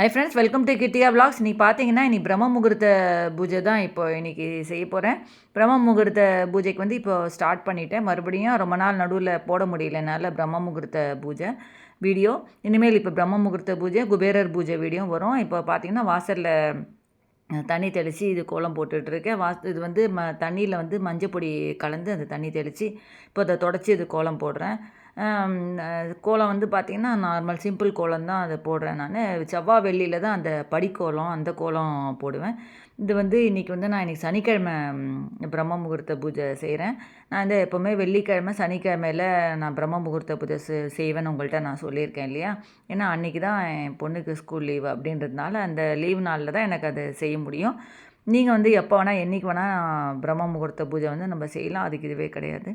Hi friends welcome to Kittiya blogs இன்றைக்கி பார்த்தீங்கன்னா இன்றைக்கி பிரம்ம முகூர்த்த பூஜை தான் இப்போ இன்னைக்கு செய்ய போகிறேன் பிரம்ம முகூர்த்த பூஜைக்கு வந்து இப்போ ஸ்டார்ட் பண்ணிட்டேன். மறுபடியும் ரொம்ப நாள் நடுவில் போட முடியல என்னால் பிரம்ம முகூர்த்த பூஜை வீடியோ இனிமேல் இப்போ பிரம்ம முகூர்த்த பூஜை குபேரர் பூஜை வீடியோ வரும். இப்போ பார்த்தீங்கன்னா வாசலில் தண்ணி தெளித்து இது கோலம் போட்டுட்ருக்கேன். வா இது வந்து ம தண்ணியில் வந்து மஞ்சள் பொடி கலந்து அந்த தண்ணி தெளித்து இப்போ அதை தொடச்சி இது கோலம் போடுறேன். கோலம் வந்து பார்த்திங்கன்னா நார்மல் சிம்பிள் கோலம் தான் அதை போடுறேன் நான். செவ்வாய் வெள்ளியில் தான் அந்த படிக்கோலம் அந்த கோலம் போடுவேன். இது வந்து இன்றைக்கி வந்து நான் இன்றைக்கி சனிக்கிழமை பிரம்ம முகூர்த்த பூஜை செய்கிறேன் நான் வந்து எப்போவுமே வெள்ளிக்கிழமை சனிக்கிழமையில் நான் பிரம்ம முகூர்த்த பூஜை செ- செய்வேன்னு உங்கள்கிட்ட நான் சொல்லியிருக்கேன் இல்லையா? ஏன்னா அன்றைக்கி தான் என் பொண்ணுக்கு ஸ்கூல் லீவு அப்படின்றதுனால அந்த லீவ் நாளில் தான் எனக்கு அதை செய்ய முடியும். நீங்கள் வந்து எப்போ வேணால் என்றைக்கு வேணால் பிரம்ம முகூர்த்த பூஜை வந்து நம்ம செய்யலாம். அதுக்கு இதுவே கிடையாது.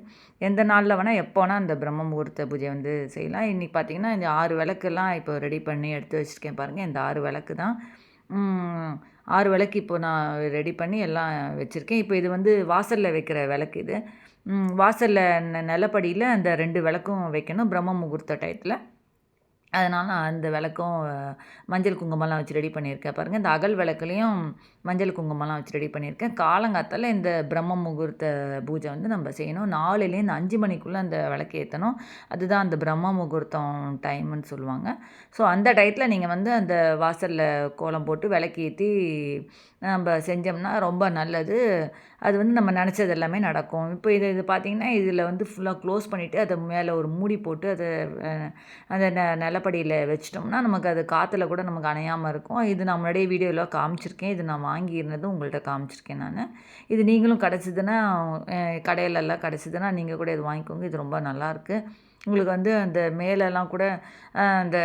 எந்த நாளில் வேணால் எப்போ வேணால் அந்த பிரம்ம முகூர்த்த பூஜை வந்து செய்யலாம். இன்றைக்கி பார்த்தீங்கன்னா இந்த ஆறு விளக்குலாம் இப்போ ரெடி பண்ணி எடுத்து வச்சுருக்கேன் பாருங்கள் இந்த ஆறு விளக்கு தான். ஆறு விளக்கு இப்போ நான் ரெடி பண்ணி எல்லாம் வச்சுருக்கேன். இப்போ இது வந்து வாசலில் வைக்கிற விளக்கு இது. வாசலில் ந நிலப்படியில் அந்த ரெண்டு விளக்கும் வைக்கணும். பிரம்ம முகூர்த்த டயத்தில் அதனால் நான் அந்த விளக்கும் மஞ்சள் குங்குமம்லாம் வச்சு ரெடி பண்ணியிருக்கேன். பாருங்கள் இந்த அகல் விளக்குலேயும் மஞ்சள் குங்குமம்லாம் வச்சு ரெடி பண்ணியிருக்கேன். காலங்காத்தால இந்த பிரம்ம முகூர்த்த பூஜை வந்து நம்ம செய்யணும். நாலுலேருந்து அஞ்சு மணிக்குள்ளே அந்த விளக்கு ஏற்றணும் அதுதான் அந்த பிரம்ம முகூர்த்தம் டைம்னு சொல்லுவாங்க. ஸோ அந்த டயத்தில் நீங்கள் வந்து அந்த வாசலில் கோலம் போட்டு விளக்கு ஏற்றி நம்ம செஞ்சோம்னா ரொம்ப நல்லது. அது வந்து நம்ம நினச்சது எல்லாமே நடக்கும். இப்போ இது இது பார்த்திங்கன்னா இதில் வந்து ஃபுல்லாக க்ளோஸ் பண்ணிவிட்டு அதை மேலே ஒரு மூடி போட்டு அதை அந்த ந நிலப்படியில் வச்சிட்டோம்னா நமக்கு அது காற்றுல கூட நமக்கு அணையாமல் இருக்கும். இது நான் முன்னாடியே வீடியோவில் காமிச்சிருக்கேன். இது நான் வாங்கியிருந்ததும் உங்கள்கிட்ட காமிச்சிருக்கேன் நான். இது நீங்களும் கிடச்சிதுன்னா கடையிலெல்லாம் கிடச்சிதுன்னா நீங்கள் கூட இது வாங்கிக்கோங்க. இது ரொம்ப நல்லாயிருக்கு உங்களுக்கு வந்து அந்த மேலெல்லாம் கூட அந்த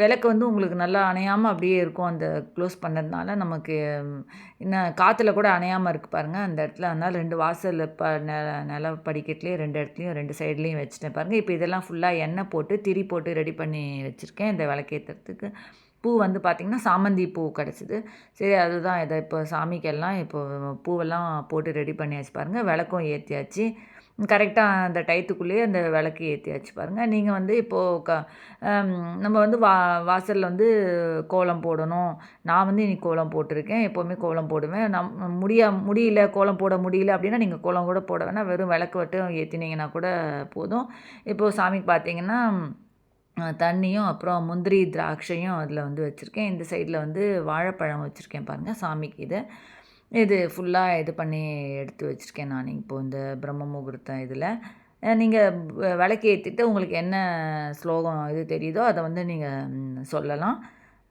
விளக்கு வந்து உங்களுக்கு நல்லா அணையாமல் அப்படியே இருக்கும். அந்த க்ளோஸ் பண்ணதுனால நமக்கு என்ன இன்னும் காற்றுல கூட அணையாமல் இருக்குது பாருங்கள் அந்த இடத்துல அதனால் ரெண்டு வாசல் ப நில நில படிக்கட்டுலேயும் ரெண்டு இடத்துலையும் ரெண்டு சைட்லேயும் வச்சுட்டேன் பாருங்கள் இப்போ இதெல்லாம் ஃபுல்லாக எண்ணெய் போட்டு திரி போட்டு ரெடி பண்ணி வச்சுருக்கேன். இந்த விளக்கேற்றுறதுக்கு பூ வந்து பார்த்திங்கன்னா சாமந்தி பூ கிடச்சிது. சரி அதுதான் இதை இப்போ சாமிக்கெல்லாம் இப்போ பூவெல்லாம் போட்டு ரெடி பண்ணியாச்சு பாருங்கள் விளக்கும் ஏற்றியாச்சு கரெக்டாக அந்த டயத்துக்குள்ளேயே அந்த விளக்கு ஏற்றியாச்சு பாருங்கள் நீங்கள் வந்து இப்போது க நம்ம வந்து வா வாசலில் வந்து கோலம் போடணும். நான் வந்து இன்னைக்கு கோலம் போட்டிருக்கேன். எப்போவுமே கோலம் போடுவேன். நம் முடியா முடியல கோலம் போட முடியல அப்படின்னா நீங்கள் கோலம் கூட போட வேணாம். வெறும் விளக்கு மட்டும் ஏற்றினீங்கன்னா கூட போதும். இப்போது சாமிக்கு பார்த்தீங்கன்னா தண்ணியும் அப்புறம் முந்திரி திராட்சையும் அதில் வந்து வச்சுருக்கேன். இந்த சைடில் வந்து வாழைப்பழம் வச்சுருக்கேன் பாருங்கள் சாமிக்கு இதை. இது ஃபுல்லாக இது பண்ணி எடுத்து வச்சுருக்கேன் நான் இப்போது இந்த பிரம்ம முகூர்த்தம் இதில். நீங்கள் விளக்கு ஏற்றிட்டு உங்களுக்கு என்ன ஸ்லோகம் இது தெரியுதோ அதை வந்து நீங்கள் சொல்லலாம்.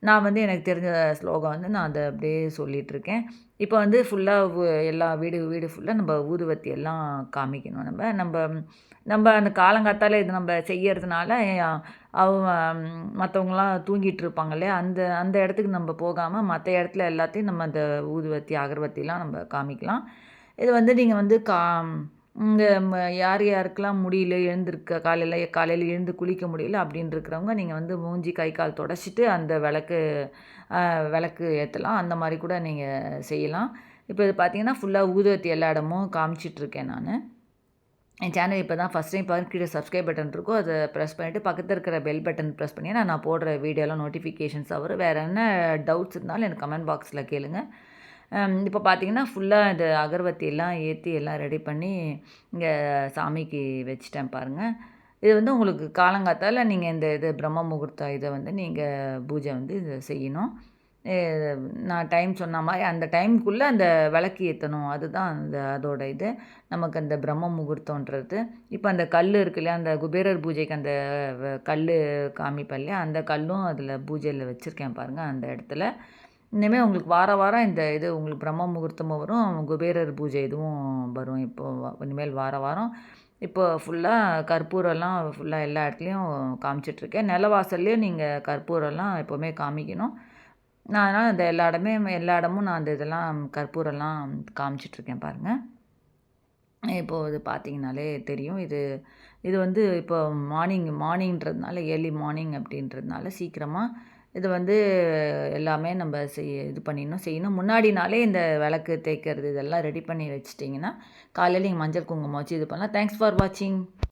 நான் வந்து எனக்கு தெரிஞ்ச ஸ்லோகம் வந்து நான் அதை அப்படியே சொல்லிகிட்ருக்கேன் இப்போ வந்து ஃபுல்லாக எல்லா வீடு வீடு ஃபுல்லாக நம்ம ஊதுவத்தி எல்லாம் காமிக்கணும். நம்ம நம்ம நம்ம அந்த காலங்காத்தால் இது நம்ம செய்யறதுனால அவங்க மற்றவங்களாம் தூங்கிட்டு இருப்பாங்க இல்லையா அந்த அந்த இடத்துக்கு நம்ம போகாமல் மற்ற இடத்துல எல்லாத்தையும் நம்ம அந்த ஊதுவத்தி அகர்வத்திலாம் நம்ம காமிக்கலாம். இது வந்து நீங்கள் வந்து கா இங்கே யார் யாருக்கெல்லாம் முடியல எழுந்திருக்க காலையில் காலையில் எழுந்து குளிக்க முடியல அப்படின்னு இருக்கிறவங்க நீங்கள் வந்து மூஞ்சி கை கால் தொடச்சிட்டு அந்த விளக்கு விளக்கு ஏற்றலாம் அந்த மாதிரி கூட நீங்கள் செய்யலாம். இப்போ இது பார்த்தீங்கன்னா ஃபுல்லாக ஊதுவத்தி எல்லா இடமும் காமிச்சிட்ருக்கேன் நான். என் சேனல் இப்போ தான் ஃபஸ்ட் டைம் பாருங்க கீழே சப்ஸ்கிரைப் பட்டன் இருக்கும். அதை ப்ரெஸ் பண்ணிவிட்டு பக்கத்தில் இருக்கிற பெல் பட்டன் ப்ரெஸ் பண்ணினா நான் போடுற வீடியோலாம் நோட்டிஃபிகேஷன்ஸ் வரும் வேறு என்ன டவுட்ஸ் இருந்தாலும் எனக்கு கமெண்ட் பாக்ஸில் கேளுங்கள் இப்போ பார்த்தீங்கன்னா ஃபுல்லாக இந்த அகர்வத்தி எல்லாம் ஏற்றி எல்லாம் ரெடி பண்ணி இங்கே சாமிக்கு வச்சிட்டேன் பாருங்கள் இது வந்து உங்களுக்கு காலங்காத்தால் நீங்கள் இந்த இது பிரம்ம முகூர்த்த இதை வந்து நீங்கள் பூஜை வந்து இது செய்யணும். நான் டைம் சொன்ன மாதிரி அந்த டைமுக்குள்ளே அந்த விளக்கு ஏற்றணும் அதுதான் அந்த அதோட இது. நமக்கு அந்த பிரம்ம முகூர்த்தன்றது இப்போ அந்த கல் இருக்கு இல்லையா அந்த குபேரர் பூஜைக்கு அந்த கல் காமிப்பேன் இல்லையா அந்த கல்லும் அதில் பூஜையில் வச்சுருக்கேன் பாருங்கள் அந்த இடத்துல. இனிமேல் உங்களுக்கு வார வாரம் இந்த இது உங்களுக்கு பிரம்ம முகூர்த்தமும் வரும். குபேரர் பூஜை இதுவும் வரும். இப்போது இனிமேல் வார வாரம். இப்போ ஃபுல்லாக கற்பூரம்லாம் ஃபுல்லாக எல்லா இடத்துலையும் காமிச்சிட்ருக்கேன். நிலவாசல்லையும் நீங்கள் கற்பூரம்லாம் எப்போவுமே காமிக்கணும். நான் அதனால் இந்த எல்லா இடமே எல்லா இடமும் நான் அந்த இதெல்லாம் கற்பூரம்லாம் காமிச்சிட்ருக்கேன் பாருங்கள் இப்போது இது பார்த்தீங்கனாலே தெரியும். இது இது வந்து இப்போ மார்னிங் மார்னிங்கிறதுனால ஏர்லி மார்னிங் அப்படின்றதுனால சீக்கிரமாக இது வந்து எல்லாமே நம்ம செய்ய இது பண்ணிடணும் செய்யணும். முன்னாடி நாளே இந்த விளக்கு தேய்க்கிறது இதெல்லாம் ரெடி பண்ணி வச்சிட்டிங்கன்னா காலையில் நீங்கள் மஞ்சள் குங்குமம் வச்சு இது பண்ணலாம். தேங்க்ஸ் ஃபார் வாட்சிங்